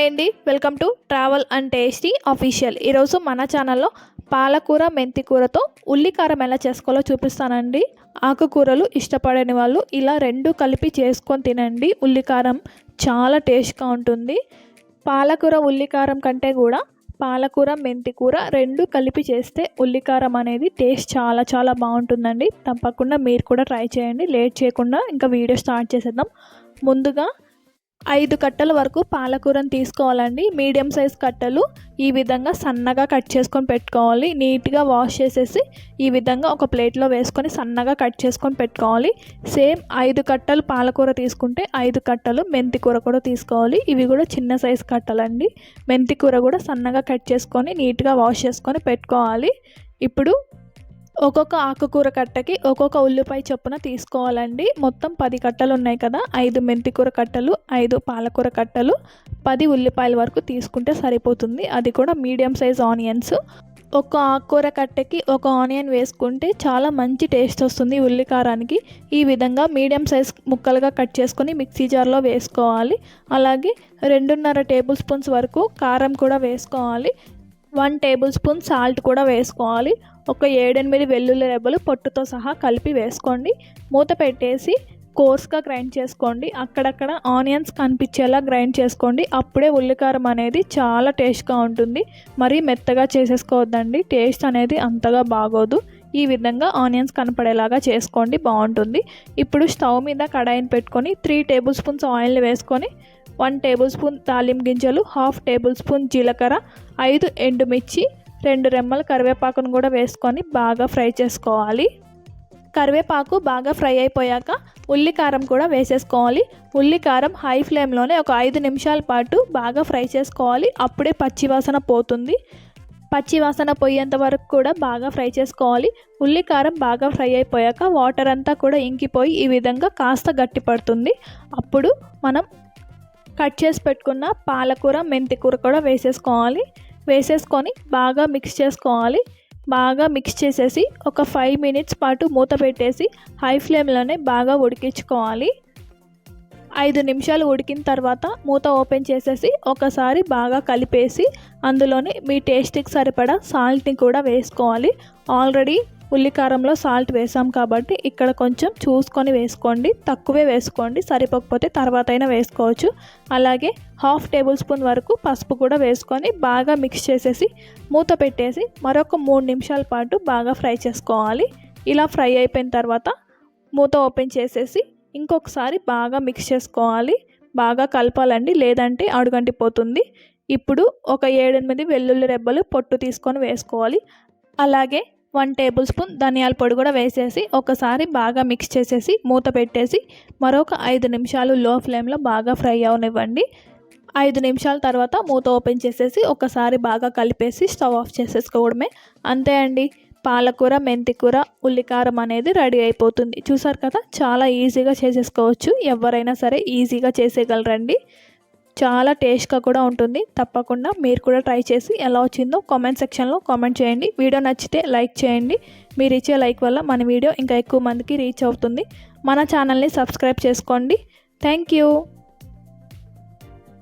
Hi అండి. Welcome to travel and tasty official ఈరోజు మన ఛానల్లో పాలకూర మెంతి కూరతో ఉల్లికారం ఎలా చేసుకోవాలో చూపిస్తానండి. ఆకుకూరలు ఇష్టపడని వాళ్ళు ఇలా రెండు కలిపి చేసుకొని తినండి. ఉల్లికారం చాలా టేస్ట్గా ఉంటుంది. పాలకూర ఉల్లికారం కంటే కూడా పాలకూర మెంతి కూర రెండు కలిపి చేస్తే ఉల్లికారం అనేది టేస్ట్ చాలా చాలా బాగుంటుందండి. తప్పకుండా మీరు కూడా ట్రై చేయండి. లేట్ చేయకుండా ఇంకా వీడియో స్టార్ట్ చేసేద్దాం. ముందుగా ఐదు కట్టల వరకు పాలకూరను తీసుకోవాలండి. మీడియం సైజ్ కట్టలు ఈ విధంగా సన్నగా కట్ చేసుకొని పెట్టుకోవాలి. నీట్గా వాష్ చేసేసి ఈ విధంగా ఒక ప్లేట్లో వేసుకొని సన్నగా కట్ చేసుకొని పెట్టుకోవాలి. సేమ్ ఐదు కట్టలు పాలకూర తీసుకుంటే ఐదు కట్టలు మెంతి కూర కూడా తీసుకోవాలి. ఇవి కూడా చిన్న సైజ్ కట్టలండి. మెంతి కూర కూడా సన్నగా కట్ చేసుకొని నీట్గా వాష్ చేసుకొని పెట్టుకోవాలి. ఇప్పుడు ఒక్కొక్క ఆకుకూర కట్టకి ఒక్కొక్క ఉల్లిపాయ చొప్పున తీసుకోవాలండి. మొత్తం పది కట్టలు ఉన్నాయి కదా ఐదు మెంతికూర కట్టలు ఐదు పాలకూర కట్టలు పది ఉల్లిపాయల వరకు తీసుకుంటే సరిపోతుంది. అది కూడా మీడియం సైజ్ ఆనియన్స్. ఒక ఆకుకూర కట్టెకి ఒక ఆనియన్ వేసుకుంటే చాలా మంచి టేస్ట్ వస్తుంది ఉల్లికారానికి. ఈ విధంగా మీడియం సైజ్ ముక్కలుగా కట్ చేసుకొని మిక్సీ జార్లో వేసుకోవాలి. అలాగే రెండున్నర టేబుల్ స్పూన్స్ వరకు కారం కూడా వేసుకోవాలి. వన్ టేబుల్ స్పూన్ సాల్ట్ కూడా వేసుకోవాలి. ఒక ఏడెనిమిది వెల్లుల్లి రెబ్బలు పొట్టుతో సహా కలిపి వేసుకోండి. మూత పెట్టేసి కోర్స్గా గ్రైండ్ చేసుకోండి. అక్కడక్కడ ఆనియన్స్ కనిపించేలా గ్రైండ్ చేసుకోండి. అప్పుడే ఉల్లికారం అనేది చాలా టేస్ట్గా ఉంటుంది. మరీ మెత్తగా చేసేసుకోవద్దండి. టేస్ట్ అనేది అంతగా బాగోదు. ఈ విధంగా ఆనియన్స్ కనపడేలాగా చేసుకోండి. బాగుంటుంది. ఇప్పుడు స్టవ్ మీద కడాయిని పెట్టుకొని త్రీ టేబుల్ స్పూన్స్ ఆయిల్ వేసుకొని వన్ టేబుల్ స్పూన్ తాలింపు గింజలు హాఫ్ టేబుల్ స్పూన్ జీలకర్ర ఐదు ఎండుమిర్చి రెండు రెమ్మల కరివేపాకును కూడా వేసుకొని బాగా ఫ్రై చేసుకోవాలి. కరివేపాకు బాగా ఫ్రై అయిపోయాక ఉల్లికారం కూడా వేసేసుకోవాలి. ఉల్లికారం హై ఫ్లేమ్లోనే ఒక ఐదు నిమిషాల పాటు బాగా ఫ్రై చేసుకోవాలి. అప్పుడే పచ్చివాసన పోతుంది. పచ్చివాసన పోయేంత వరకు కూడా బాగా ఫ్రై చేసుకోవాలి. ఉల్లికారం బాగా ఫ్రై అయిపోయాక వాటర్ అంతా కూడా ఇంకిపోయి ఈ విధంగా కాస్త గట్టి పడుతుంది అప్పుడు మనం కట్ చేసి పెట్టుకున్న పాలకూర మెంతికూర కూడా వేసేసుకోవాలి. వేసేసుకొని బాగా మిక్స్ చేసుకోవాలి. బాగా మిక్స్ చేసేసి ఒక ఫైవ్ మినిట్స్ పాటు మూత పెట్టేసి హై ఫ్లేమ్లోనే బాగా ఉడికించుకోవాలి. ఐదు నిమిషాలు ఉడికిన తర్వాత మూత ఓపెన్ చేసేసి ఒకసారి బాగా కలిపేసి అందులోని మీ టేస్ట్కి సరిపడా సాల్ట్ని కూడా వేసుకోవాలి. ఆల్రెడీ ఉల్లికారంలో సాల్ట్ వేసాం కాబట్టి ఇక్కడ కొంచెం చూసుకొని వేసుకోండి. తక్కువే వేసుకోండి. సరిపోకపోతే తర్వాత అయినా వేసుకోవచ్చు. అలాగే హాఫ్ టేబుల్ స్పూన్ వరకు పసుపు కూడా వేసుకొని బాగా మిక్స్ చేసేసి మూత పెట్టేసి మరొక మూడు నిమిషాల పాటు బాగా ఫ్రై చేసుకోవాలి. ఇలా ఫ్రై అయిపోయిన తర్వాత మూత ఓపెన్ చేసేసి ఇంకొకసారి బాగా మిక్స్ చేసుకోవాలి. బాగా కలపాలండి. లేదంటే అడుగంటిపోతుంది. ఇప్పుడు ఒక ఏడెనిమిది వెల్లుల్లి రెబ్బలు పొట్టు తీసుకొని వేసుకోవాలి. అలాగే వన్ టేబుల్ స్పూన్ ధనియాల పొడి కూడా వేసేసి ఒకసారి బాగా మిక్స్ చేసేసి మూత పెట్టేసి మరొక ఐదు నిమిషాలు లో ఫ్లేమ్లో బాగా ఫ్రై అవనివ్వండి. ఐదు నిమిషాల తర్వాత మూత ఓపెన్ చేసేసి ఒకసారి బాగా కలిపేసి స్టవ్ ఆఫ్ చేసేసుకోవడమే. అంతే అండి. పాలకూర మెంతికూర ఉల్లికారం అనేది రెడీ అయిపోతుంది. చూసారు కదా? చాలా ఈజీగా చేసేసుకోవచ్చు. ఎవరైనా సరే ఈజీగా చేసేయగలరండి. చాలా టేస్ట్గా కూడా ఉంటుంది. తప్పకుండా మీరు కూడా ట్రై చేసి ఎలా వచ్చిందో కామెంట్ సెక్షన్లో కామెంట్ చేయండి. వీడియో నచ్చితే లైక్ చేయండి. మీరు ఇచ్చే లైక్ వల్ల మన వీడియో ఇంకా ఎక్కువ మందికి రీచ్ అవుతుంది. మన ఛానల్ని సబ్స్క్రైబ్ చేసుకోండి. Thank you